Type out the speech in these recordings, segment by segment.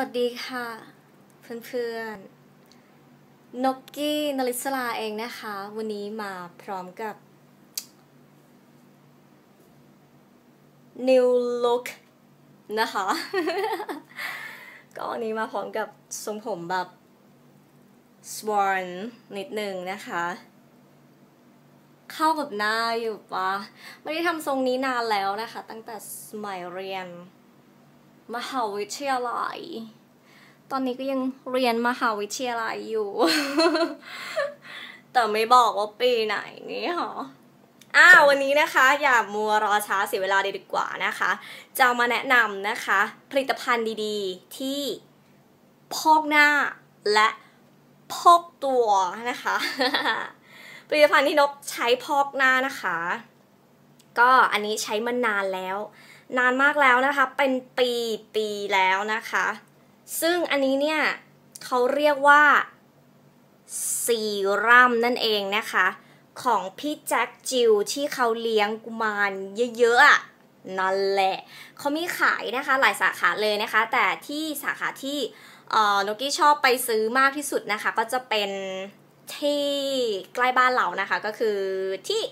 วัสดีค่ะ เพื่อนๆ นกกี้นลิสลาเองนะคะ วันนี้มาพร้อมกับ new look นะคะ ก็วันนี้มาพร้อมกับทรงผมแบบ swan นิดนึงนะคะ เข้ากับหน้าอยู่ปะไม่ได้ทำทรงนี้นานแล้วนะคะ ตั้งแต่สมัยเรียน มหาวิทยาลัย ตอนนี้ก็ยังเรียนมหาวิทยาลัยอยู่ แต่ไม่บอกว่าปีไหนนี่หรออ่าววันนี้นะคะอย่ามัวรอช้าเสียเวลาดีกว่านะคะ จะมาแนะนำนะคะ ผลิตภัณฑ์ดีๆ ที่พอกหน้าและพอกตัวนะคะ ผลิตภัณฑ์ที่นกใช้พอกหน้านะคะ ก็อันนี้ใช้มานานแล้ว นานมากแล้วนะคะ เป็นปีปีแล้วนะคะ ซึ่งอันนี้เนี่ยเขาเรียกว่าซีรัมนั่นเองนะคะ ของพี่แจ็คจิวที่เขาเลี้ยงกุมารเยอะๆนั่นแหละเขามีขายนะคะหลายสาขาเลยนะคะ แต่ที่สาขาที่เอ่อนกกี้ชอบไปซื้อมากที่สุดนะคะ ก็จะเป็นที่ใกล้บ้านเรานะคะ ก็คือที่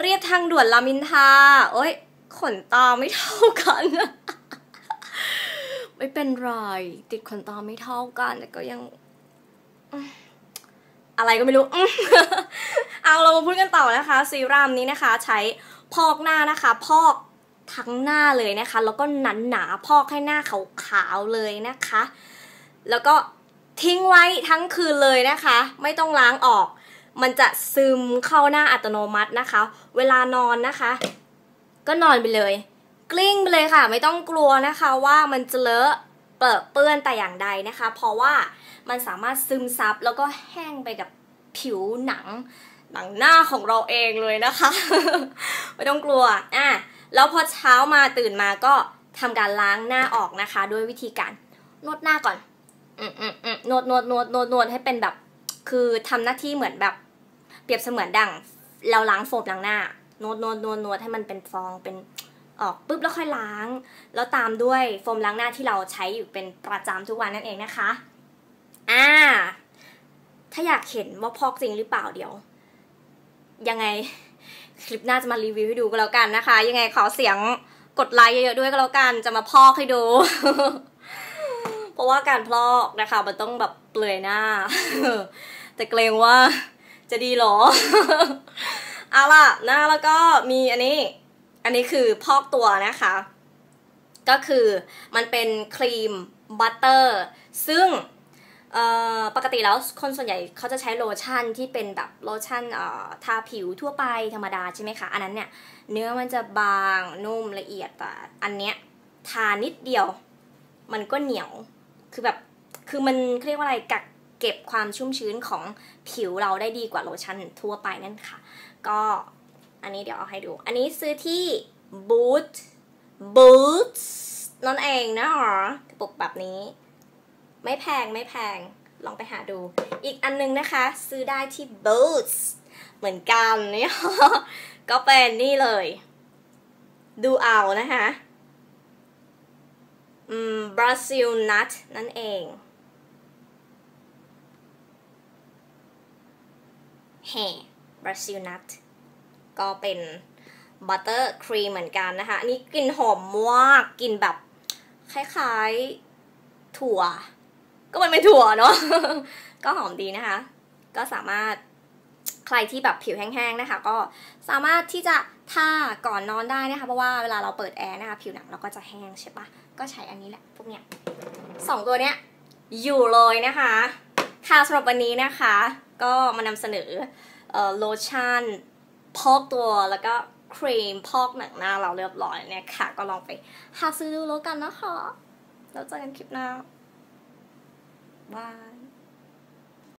เรียบทางด่วนรามินทาโอ้ย นตาไม่เท่ากัน ไม่เป็นไร ติดขนตาไม่เท่ากัน แต่ก็ยัง อะไรก็ไม่รู้ เอาเรามาพูดกันต่อนะคะ ซีรัมนี้นะคะ ใช้พอกหน้านะคะ พอกทั้งหน้าเลยนะคะ แล้วก็หนาหนาพอกให้หน้าขาวๆเลยนะคะ แล้วก็ทิ้งไว้ทั้งคืนเลยนะคะ ไม่ต้องล้างออก มันจะซึมเข้าหน้าอัตโนมัตินะคะ เวลานอนนะคะ ก็นอนไปเลย กลิ้งไปเลยค่ะ ไม่ต้องกลัวนะคะว่ามันจะเลอะเปรอะเปื้อนแต่อย่างใดนะคะ เพราะว่ามันสามารถซึมซับแล้วก็แห้งไปกับผิวหนังหนังหน้าของเราเองเลยนะคะ ไม่ต้องกลัวอะแล้วพอเช้ามาตื่นมาก็ทำการล้างหน้าออกนะคะ ด้วยวิธีการนวดหน้าก่อนอืมอืมอืมนวดนวดนวดนวดนวดให้เป็นแบบ คือทำหน้าที่เหมือนแบบ เปรียบเสมือนดั่งเราล้างโฟมล้างหน้า นวดนวดนวดนวดให้มันเป็นฟองเป็นออกปุ๊บแล้วค่อยล้าง แล้วตามด้วยโฟมล้างหน้าที่เราใช้อยู่เป็นประจำทุกวันนั่นเองนะคะอ่าถ้าอยากเห็นว่าพอกจริงหรือเปล่าเดี๋ยว ยังไงคลิปหน้าจะมารีวิวให้ดูก็แล้วกันนะคะ ยังไงขอเสียงกดไลค์เยอะๆด้วยก็แล้วกันจะมาพอกให้ดู เพราะว่าการพอกนะคะมันต้องแบบเปลือยหน้า แต่เกรงว่าจะดีหรอ เอาล่ะนะแล้วก็มีอันนี้ อันนี้คือพอกตัวนะคะ ก็คือมันเป็นครีมบัตเตอร์ซึ่งปกติแล้วคนส่วนใหญ่เขาจะใช้โลชั่นที่เป็นแบบโลชั่นทาผิวทั่วไปธรรมดาใช่ไหมคะ อันนั้นเนี่ยเนื้อมันจะบางนุ่มละเอียดแต่อันเนี้ยทานิดเดียว มันก็เหนียว คือแบบ คือมันเรียกว่าอะไรกัก เก็บความชุ่มชื้นของผิวเราได้ดีกว่าโลชั่นทั่วไปนั่นค่ะ ก็อันนี้เดี๋ยวเอาให้ดู อันนี้ซื้อที่ Boot Boots นั่นเองนะคะกระปุกแบบนี้ ไม่แพงไม่แพงลองไปหาดู อีกอันนึงนะคะ ซื้อได้ที่ Boots เหมือนกันเนี่ยก็เป็นนี่เลย ดูเอานะคะอืม Brazil Nut นั่นเอง แห่ Brazil Nut ก็เป็นบัตเตอร์ครีมเหมือนกันนะคะ อันนี้กลิ่นหอมมากกลิ่นแบบคล้ายๆถั่ว ก็มันเป็นถั่วเนาะก็หอมดีนะคะ ก็สามารถใครที่แบบผิวแห้งๆนะคะ ก็สามารถที่จะทาก่อนนอนได้นะคะ เพราะว่าเวลาเราเปิดแอร์นะคะ ผิวหนังเราก็จะแห้งใช่ปะก็ใช้อันนี้แหละพวกเนี้ยสองตัวเนี้ยอยู่เลยนะคะ ค่ะสำหรับวันนี้นะคะ ก็มานำเสนอ โลชั่น พอกตัวแล้วก็ครีมพอกหนังหน้าเราเรียบร้อยเนี่ยค่ะ ก็ลองไปหาซื้อดูแล้วกันนะคะ แล้วเจอกันคลิปหน้าบาย